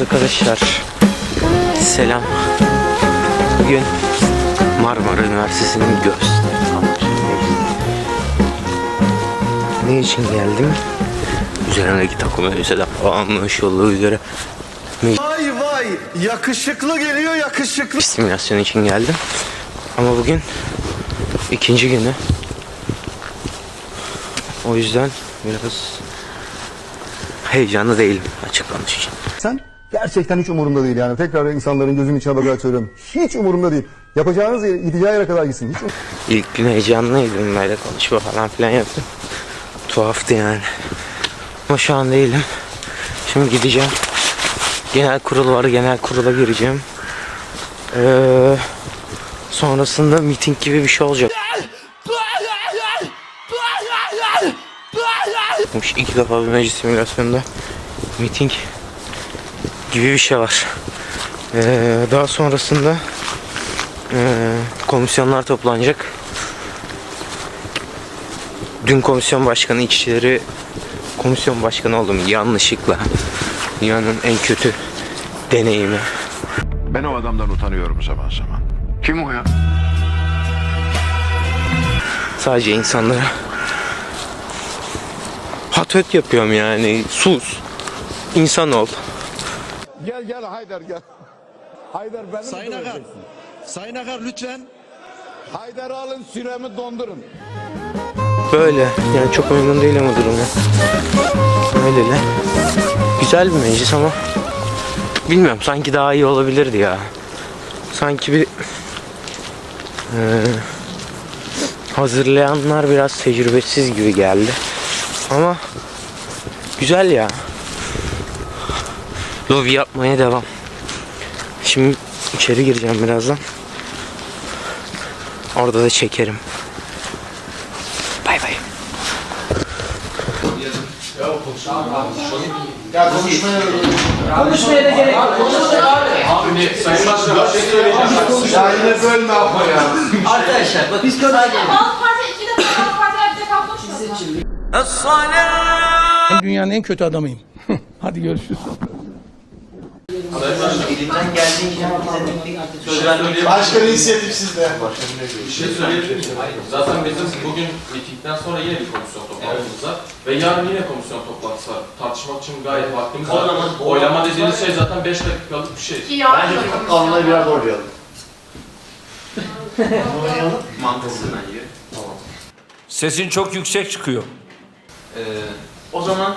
Arkadaşlar selam. Bugün Marmara Üniversitesi'nin gösteri Ne için geldim? Üzerimdeki takım elbiseden anlaşıldığı üzere Vay vay yakışıklı geliyor yakışıklı. simülasyon için geldim. Ama bugün ikinci günü. O yüzden biraz heyecanlı değilim açık konuşacağım. Sen gerçekten hiç umurumda değil yani. Tekrar insanların gözünün içine bakarak söylüyorum. Hiç umurumda değil. Yapacağınız yere, gideceği yere kadar gitsin. Hiç İlk gün heyecanlıydım böyle konuşma falan filan yaptım. Tuhaftı yani. Ama şu an değilim. Şimdi gideceğim. Genel kurul var. Genel kurula gireceğim. Ee, sonrasında miting gibi bir şey olacak. İlk defa bir meclis simülasyonunda miting gibi bir şey var. Ee, daha sonrasında ee, komisyonlar toplanacak. Dün komisyon başkanı içleri komisyon başkanı oldum yanlışlıkla. Dünyanın en kötü deneyimi. Ben o adamdan utanıyorum zaman zaman. Kim o ya? Sadece insanlara hatöt yapıyorum yani. Sus. İnsan ol. Gel gel Haydar gel. Haydar beni Sayın Akar. Sayın Akar lütfen. Haydar'ı alın süremi dondurun. Böyle. Yani çok memnun değil ama durumu. Öyle de. Güzel bir meclis ama bilmiyorum sanki daha iyi olabilirdi ya. Sanki bir eee, hazırlayanlar biraz tecrübesiz gibi geldi. Ama güzel ya. Lobi yapmaya devam. Şimdi içeri gireceğim birazdan. Orada da çekerim. Bay bay. Bazı parti iki defa bazı partiler bir defa konuşmasın. Ben dünyanın en kötü adamıyım. Hadi görüşürüz. Başkan inisiyatif sizde. Bir şey söyleyebilir miyim? Zaten bizim bugün mitingden sonra yine bir komisyon toplantımız var. Ve yarın yine komisyon toplantısı var. Tartışmak için gayet vaktimiz var. Oylama dediğiniz şey zaten 5 dakikalık bir şey. Ki yarın da Alnına birer doğrayalım. Sesin çok yüksek çıkıyor. Ee, o zaman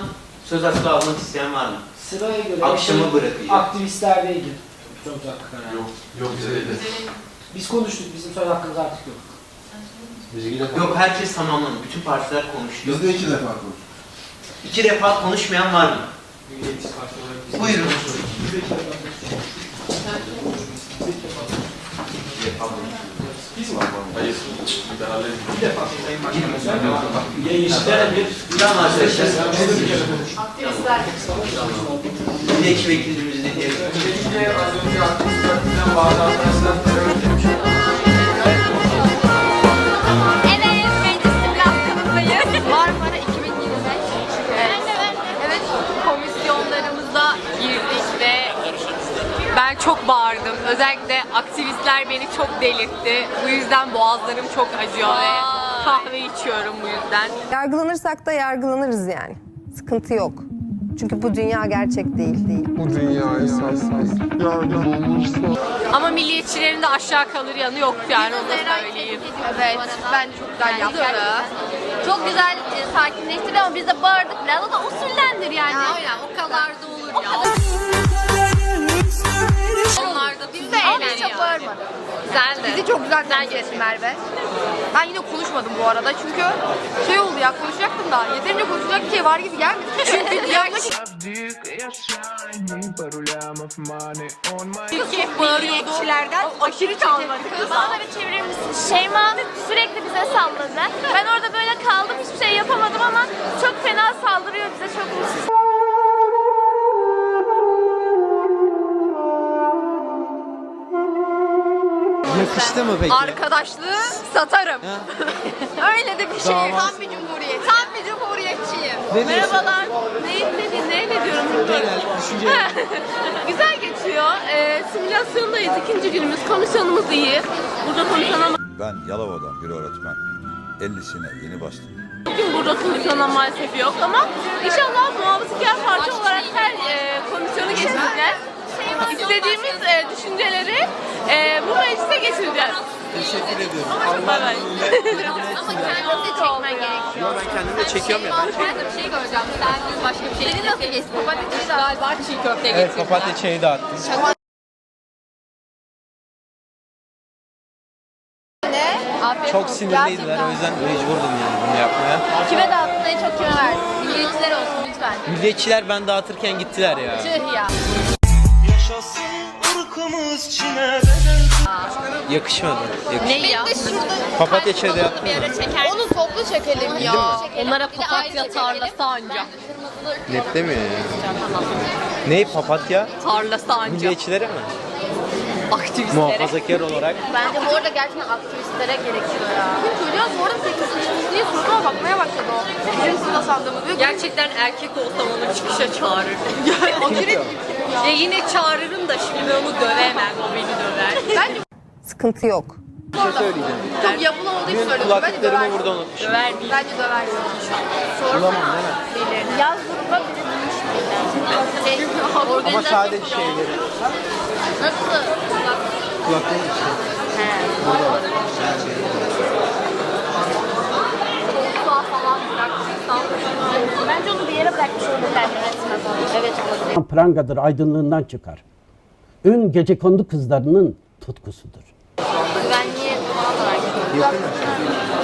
söz hakkı almak isteyen var mı? Sıraya göre Akşama bırakacağım. aktivistlerle ilgili söz hakkı önemli. Yok, yok bize değil. Biz konuştuk, bizim söz hakkımız artık yok. Yok herkes tamamladı. Bütün partiler konuştu. Biz de iki defa konuştuk. İki defa konuşmayan var mı? Buyurun. Hayır, liberaller Tamam arkadaşlar. aktivistler. Milletvekilimizi de diyelim. Evet, Özellikle aktivistler beni çok delirtti. Bu yüzden boğazlarım çok acıyor ve kahve içiyorum bu yüzden. Yargılanırsak da yargılanırız yani. Sıkıntı yok. Çünkü bu dünya gerçek değil değil. Ama milliyetçilerin de aşağı kalır yanı yok yani onu da söyleyeyim. Evet, ben çok güzel yaptı. Çok güzel e, sakinleştirdi ama biz de bağırdık biraz. O da usullendir yani. Aynen, o kadar da olur ya. Onlar eğleniyor. çok bağırmadık. Güzel de. Bizi çok güzel temsil etti Merve. Ben yine konuşmadım bu arada çünkü şey oldu ya konuşacaktım da yeterince konuşacak şey var gibi gelmedi. Çünkü yanlış Türkiye milliyetçilerden aşırı çalmadı. Bana da bir çevirir misin? Şeyma sürekli bize salladı. Ben orada böyle kaldım hiçbir şey yapamadım ama çok fena saldırıyor bize çok mutsuz. Yakıştı mı peki? Arkadaşlığı satarım. Öyle de bir şey. Tam bir cumhuriyet. Tam bir cumhuriyet. Milliyetçiyim. Merhabalar. Ne istedin? Ne ediyorum? Güzel geçiyor. Ee, simülasyondayız. İkinci günümüz. Komisyonumuz iyi. Burada konuşan Ben Yalova'dan bir öğretmen. 50'sine yeni başladım. Bugün burada komisyondan maalesef yok ama inşallah muhafazakar parti olarak her e, komisyonu geçireceğiz. İstediğimiz e, düşünceleri e, bu meclise geçireceğiz. Teşekkür ediyorum. Ama kendini de çekmen gerekiyor. Ben kendimi de çekiyorum ya. Ben de bir şey göreceğim. Sen başka bir şey. Senin nasıl geçti? Papatya Galiba çiğ köfte Evet papatya çayı dağıttım. Afiyet Çok olsun. sinirliydiler o Gerçekten. yüzden mecburdum yani bunu yapmaya. Kime dağıttın en çok kime verdin? Milliyetçiler olsun lütfen. Milliyetçiler ben dağıtırken gittiler ya. Tüh ya. Yakışmadı. Yakış. Ne ya? Bir de şurada Papatya çayı da yaptın mı? onu toplu çekelim ya. Onlara papatya tarlası anca. Net demiyor ya. Ne papatya? Tarlası anca. Milliyetçilere mi? Aktivistlere. Muhafazakar olarak. Bence bu arada gerçekten aktivistlere gerekiyor ya. Çocuğa sonra sekizinci diye soruna bakmaya başladı o. Bizim sınıfta sandığımız. Ve Gerçekten erkek olsam onu çıkışa çağırırdım. ya yine çağırırım da şimdi onu dövemem. O beni döver. bence Sıkıntı yok. Bir şey söyleyeceğim. çok yapılı olduğu için Dün söylüyorum. Bence kulaklıklarımı döver. burada unutmuşum. Döver miyim? Bence döver. Bulamam değil mi? Yaz gruba biri bulmuş Şey, Ama organizasyon- sadece şeyleri. Nasıl? Kulaklığın içi. Bence onu bir yere bırakmış olabilirler yönetmen falan. Evet olabilir. Prangadır, aydınlığından çıkar. Ün gecekondu kızlarının tutkusudur. Güvenliğe bağlı.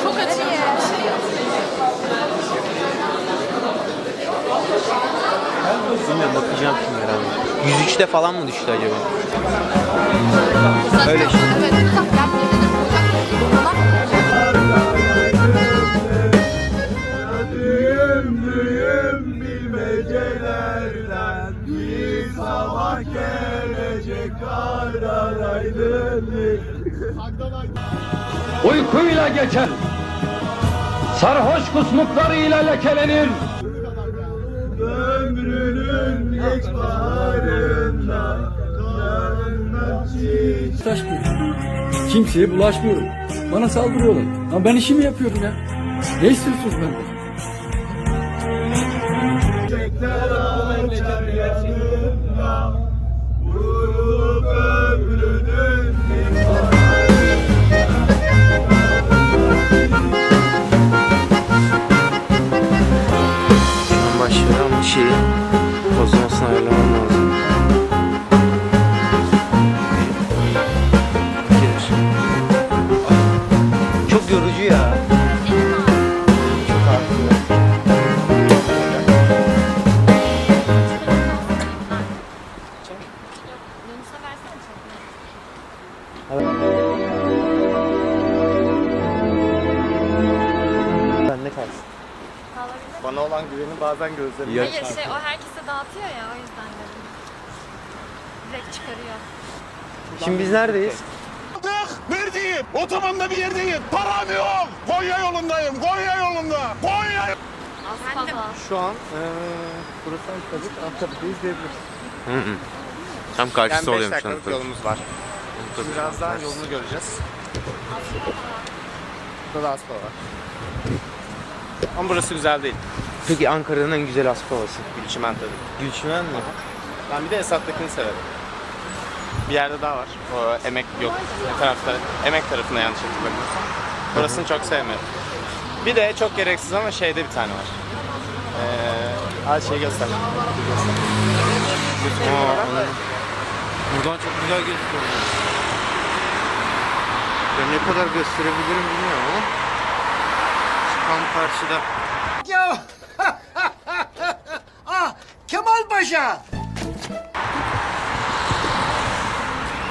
Çok açık. Bilmiyorum bakacağım şimdi herhalde. 103'te falan mı düştü acaba? Öyle şey. Uykuyla geçen, sarhoş kusmuklarıyla lekelenir. Kimseye bulaşmıyorum. Bana saldırıyorlar. Ama ben işimi yapıyorum ya. Ne istiyorsunuz benden? Gözlerim. Hayır şey o herkese dağıtıyor ya o yüzden dedim. Direkt çıkarıyor. Şimdi biz neredeyiz? Neredeyim? Otobanda bir yerdeyim. Param yok. Konya yolundayım. Konya yolunda. Konya Aslında. Şu an eee burası Ankara'da Ankara'dayız diyebiliriz. Hı hı. Tam karşısı Yani 5 oluyormuş. dakikalık yolumuz var. Şimdi birazdan yolunu göreceğiz. Burada da aspa var. Ama burası güzel değil. Peki Ankara'nın en güzel aspavası. Gülçimen tabii. Gülçimen mi? Ben bir de Esat'takini severim. Bir yerde daha var. O emek yok. Ne tarafta? Emek tarafında yanlış hatırlamıyorsam. Orasını çok sevmiyorum. Bir de çok gereksiz ama şeyde bir tane var. Ee, al şey göster. Buradan çok güzel gözüküyor. Ben ne kadar gösterebilirim bilmiyorum ama. Tam karşıda. Kemal Paşa!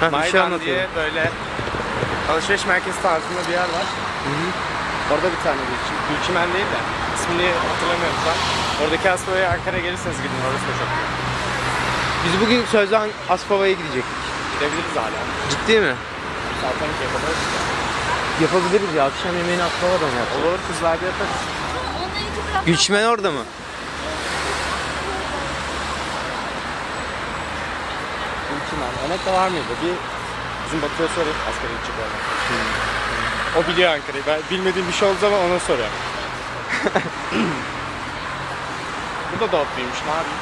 Ha, bir şey Maydan diye böyle alışveriş merkezi tarzında bir yer var. Orada bir tane Gülçin, Gülçimen değil de ismini hatırlamıyorum şu an. Oradaki Aspava'ya Ankara'ya gelirseniz gidin orası da çok iyi. Biz bugün sözde Aspava'ya gidecektik. Gidebiliriz hala. Ciddi mi? Zaten şey yaparız. Yapabiliriz ya. Akşam yemeğini Aspava'dan yapalım. Olur kızlar da yaparız. Güçmen orada mı? Ülkümen. Emek'te var mıydı? Bir bizim Batu'ya sorayım. Asgari gidecek olan. O biliyor Ankara'yı. Ben bilmediğim bir şey olduğu zaman ona soruyorum. Bu da doğutluymuş. Ne yapayım?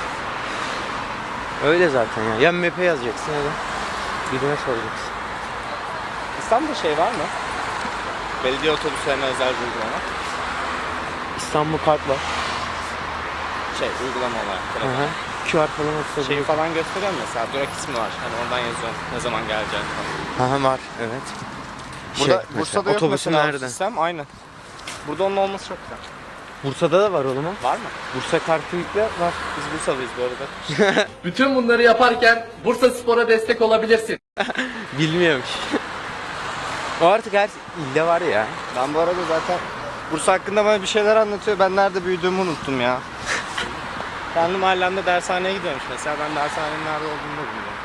Öyle zaten ya. Ya map'e yazacaksın ya da birine soracaksın. İstanbul'da şey var mı? Belediye otobüslerine özel bir uygulama. İstanbul kart var. Şey uygulama olarak. Hı hı. QR falan Şeyi atabiliyor. falan gösteriyor mu mesela? Durak ismi var. Hani oradan yazıyor. Ne zaman geleceğini falan. Hı var evet. Burada Şey, mesela, Bursa'da yok otobüsün mesela nerede? sistem. Aynen. Burada onun olması çok güzel. Bursa'da da var oğlum o. Var mı? Bursa kartı yükle var. Biz Bursa'lıyız bu arada. Bütün bunları yaparken Bursa Spor'a destek olabilirsin. Bilmiyormuş. o artık her ilde var ya. Ben bu arada zaten Bursa hakkında bana bir şeyler anlatıyor. Ben nerede büyüdüğümü unuttum ya. Kendi mahallemde dershaneye gidiyormuş mesela. Ben dershanenin nerede olduğunu da bilmiyorum.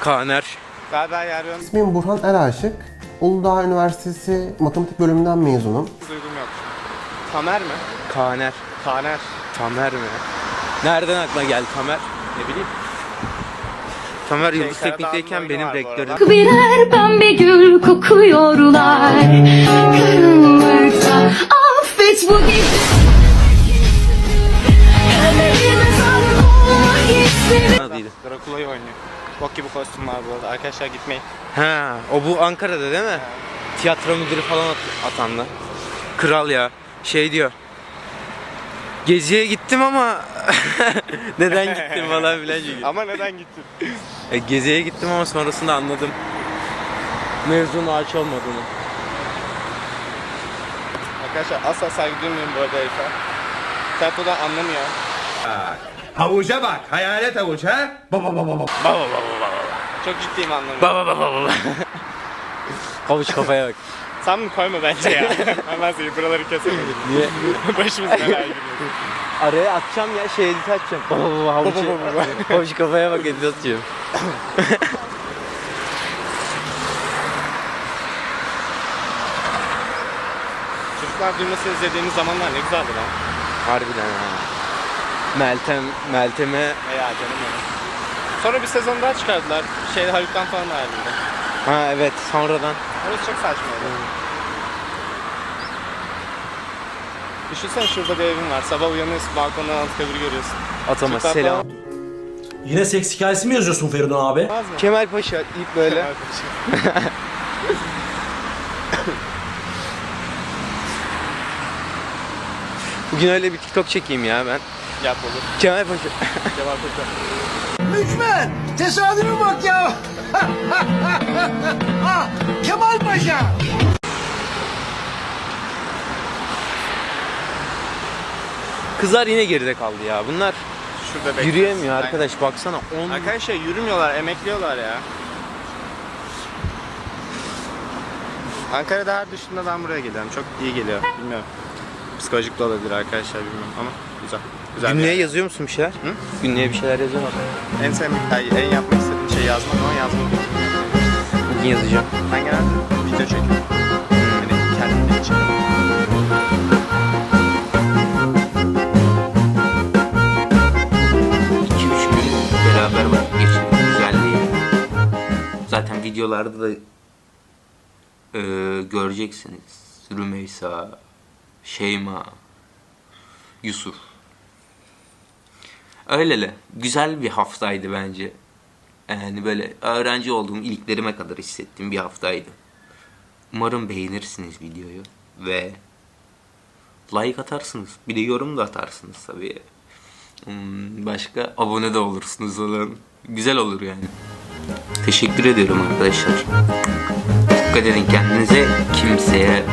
Kaner. Galiba yer yön İsmim Burhan Eraşık. Uludağ Üniversitesi Matematik Bölümünden mezunum. duygum yok. Tamer mi? Kaner. Taner. Tamer mi? Nereden aklına geldi Tamer? Ne bileyim. Tamer Yıldız Gençler Teknik'teyken benim rektörüm. Birer pembe gül kokuyorlar Karanlıkta affet bu gece Bok gibi kostüm var bu arada. Arkadaşlar gitmeyin. Ha, o bu Ankara'da değil mi? Tiyatro müdürü falan at- atandı. Kral ya. Şey diyor. Geziye gittim ama neden gittim falan filan diyor. Ama neden gittin? E, geziye gittim ama sonrasında anladım. Mevzunun ağaç olmadığını. Arkadaşlar asla saygı duymuyorum bu arada herife. Tiyatrodan anlamıyor. Havuca bak, hayalet havuç ha? Baba baba baba. Çok ciddiyim anlamıyor. Baba baba baba. Havuç kafaya bak. Sen mi koyma bence ya. Hemen seni buraları keselim. Niye? Başımız belaya giriyor. Araya atacağım ya şey edit atacağım. Baba baba havuç. havuç kafaya bak edit atıyorum. Çocuklar duymasını izlediğimiz zamanlar ne güzeldi lan. Harbiden ha. Meltem, Meltem'e Ya canım benim. Sonra bir sezon daha çıkardılar. Şey Haluk'tan falan ayrıldı. ha evet sonradan Orası çok saçmaydı. Düşünsene şurada bir evin var. Sabah uyanıyorsun balkondan Anıtkabir'i görüyorsun. atama tatlı selam. Yine seks hikayesi mi yazıyorsun Feridun abi? Olmaz mı? Kemal Paşa ilk böyle. Bugün öyle bir TikTok çekeyim ya ben. Yap olur. Kemal Paşa. Cevap Paşa. Lütfen, tesadüfe bak ya. ah, Kemal Paşa. Kızlar yine geride kaldı ya. Bunlar Şurada bekliyoruz. yürüyemiyor Aynen. arkadaş. Baksana 10 Arkadaşlar yürümüyorlar, emekliyorlar ya. Ankara'da her düştüğümde ben buraya geliyorum. Çok iyi geliyor. Bilmiyorum. Psikolojik de olabilir arkadaşlar bilmiyorum ama güzel. Güzel Günlüğe yer. yazıyor musun bir şeyler? Günlüğe bir şeyler yazıyor musun? En sevmek, en yapmak istediğim şey yazmak ama yazmak. Bugün yazacağım. Ben genelde video çekiyorum. Hani kendim için. İki üç gün beraber vakit geçirdik. Güzeldi. Zaten videolarda da e, göreceksiniz. Rümeysa, Şeyma, Yusuf. Öylele. Güzel bir haftaydı bence. Yani böyle öğrenci olduğum iliklerime kadar hissettiğim bir haftaydı. Umarım beğenirsiniz videoyu ve like atarsınız. Bir de yorum da atarsınız tabii. Hmm, başka abone de olursunuz olan. Güzel olur yani. Teşekkür ediyorum arkadaşlar. Dikkat edin kendinize. Kimseye